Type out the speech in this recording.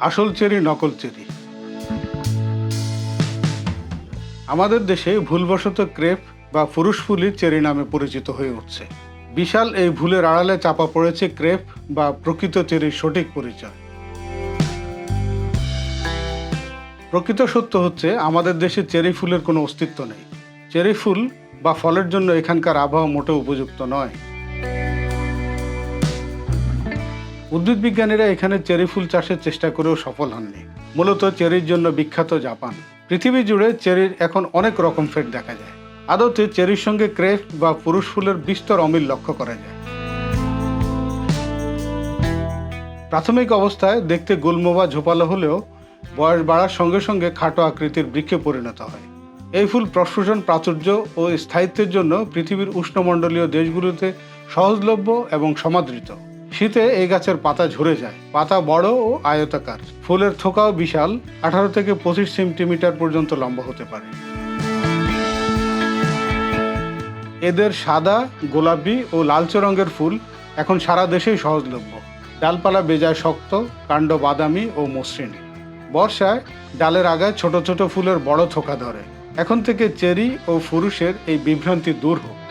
আসল চেরি, নকল চেরি। আমাদের দেশে ভুলবশত ক্রেপ বা পুরুষ ফুলি চেরি নামে পরিচিত হয়ে উঠছে। বিশাল এই ভুলের আড়ালে চাপা পড়েছে ক্রেপ বা প্রকৃত চেরির সঠিক পরিচয়। প্রকৃত সত্য হচ্ছে, আমাদের দেশে চেরি ফুলের কোনো অস্তিত্ব নেই। চেরি ফুল বা ফলের জন্য এখানকার আবহাওয়া মোটেও উপযুক্ত নয়। উদ্ভিদ বিজ্ঞানীরা এখানে চেরি ফুল চাষের চেষ্টা করেও সফল হননি। মূলত চেরির জন্য বিখ্যাত জাপান। পৃথিবী জুড়ে চেরির এখন অনেক রকম ফেট দেখা যায়। আদতে চেরির সঙ্গে ক্রেপ বা পুরুষ ফুলের বিস্তর অমিল লক্ষ্য করা যায়। প্রাথমিক অবস্থায় দেখতে গুল্ম বা ঝোপালো হলেও বয়স বাড়ার সঙ্গে সঙ্গে খাটো আকৃতির বৃক্ষে পরিণত হয়। এই ফুল প্রস্ফুষণ প্রাচুর্য ও স্থায়িত্বের জন্য পৃথিবীর উষ্ণমণ্ডলীয় দেশগুলোতে সহজলভ্য এবং সমাদৃত। শীতে এই গাছের পাতা ঝরে যায়। পাতা বড় ও আয়তাকার। ফুলের থোকাও বিশাল। আঠারো থেকে পঁচিশ সেন্টিমিটার পর্যন্ত লম্বা হতে পারে। এদের সাদা, গোলাপি ও লালচে রঙের ফুল এখন সারা দেশেই সহজলভ্য। ডালপালা বেজায় শক্ত, কাণ্ড বাদামি ও মসৃণ। বর্ষায় ডালের আগায় ছোট ছোট ফুলের বড় থোকা ধরে। এখন থেকে চেরি ও ফুরুষের এই বিভ্রান্তি দূর হোক।